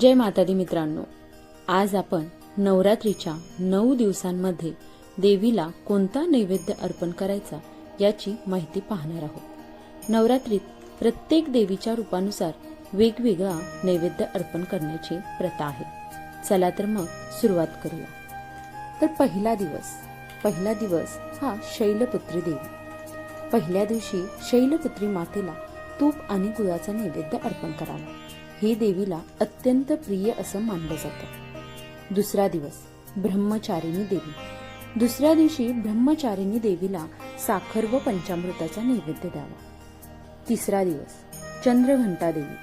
जय मातादी मित्रांनो. आज आपण नवरात्रीच्या नऊ दिवसांमध्ये देवीला कोणता नैवेद्य अर्पण करायचा याची माहिती पाहणार आहोत. नवरात्रीत प्रत्येक देवीच्या रूपानुसार वेगवेगळा नैवेद्य अर्पण करण्याची प्रथा आहे. चला तर मग सुरुवात करूया. तर पहिला दिवस पहिला दिवस हा शैलपुत्री देवी. पहिल्या दिवशी शैलपुत्री मातेला तूप आणि गुळाचा नैवेद्य अर्पण करावा. हे देवीला अत्यंत प्रिय असं मानलं जातं. दुसरा दिवस ब्रह्मचारिणी देवी. दुसऱ्या दिवशी ब्रह्मचारिणी देवीला साखर व पंचामृताचा नैवेद्य द्यावा. तिसरा दिवस चंद्रघंटा देवी.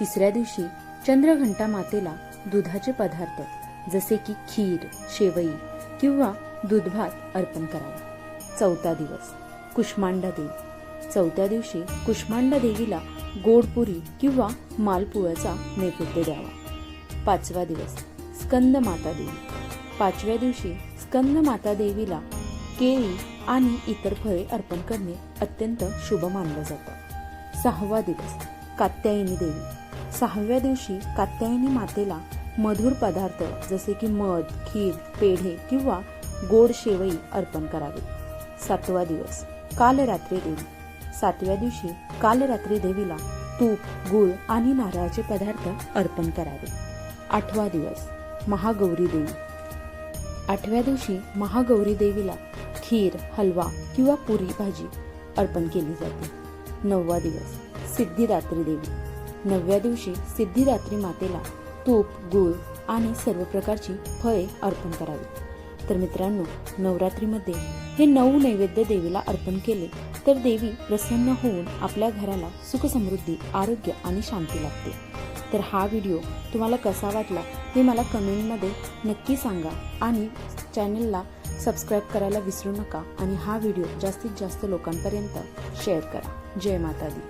तिसऱ्या दिवशी चंद्रघंटा मातेला दुधाचे पदार्थ जसे की खीर शेवई किंवा दूधभात अर्पण करावा. चौथा दिवस कुष्मांडा देवी. चौथ्या दिवशी कुष्मांडा देवीला गोडपुरी किंवा मालपुळ्याचा नैवेद्य द्यावा. पाचवा दिवस स्कंद माता देवी. पाचव्या दिवशी स्कंद माता देवीला केळी आणि इतर फळे अर्पण करणे अत्यंत शुभ मानलं जातं. सहावा दिवस कात्यायनी देवी. सहाव्या दिवशी कात्यायनी मातेला मधुर पदार्थ जसे की मध खीर पेढे किंवा गोड शेवई अर्पण करावे. सातवा दिवस कालरात्री देवी. सातव्या दिवशी काल रात्री देवीला तूप गुळ आणि नारळाचे पदार्थ अर्पण करावे. आठवा दिवस महागौरी देवी. आठव्या दिवशी महागौरी देवीला खीर हलवा किंवा पुरी भाजी अर्पण केली जाते. नववा दिवस सिद्धिदात्री देवी. नवव्या दिवशी सिद्धिदात्री मातेला तूप गुळ आणि सर्व प्रकारची फळे अर्पण करावी. तर मित्रांनो नवरात्रीमध्ये हे नऊ नैवेद्य देवीला अर्पण केले तर देवी प्रसन्न होऊन आपल्या घराला सुख समृद्धी आरोग्य आणि शांती लागते तर हा व्हिडिओ तुम्हाला कसा वाटला हे मला कमेंटमध्ये नक्की सांगा आणि चॅनलला सबस्क्राईब करायला विसरू नका आणि हा व्हिडिओ जास्तीत जास्त लोकांपर्यंत शेअर करा. जय माता दी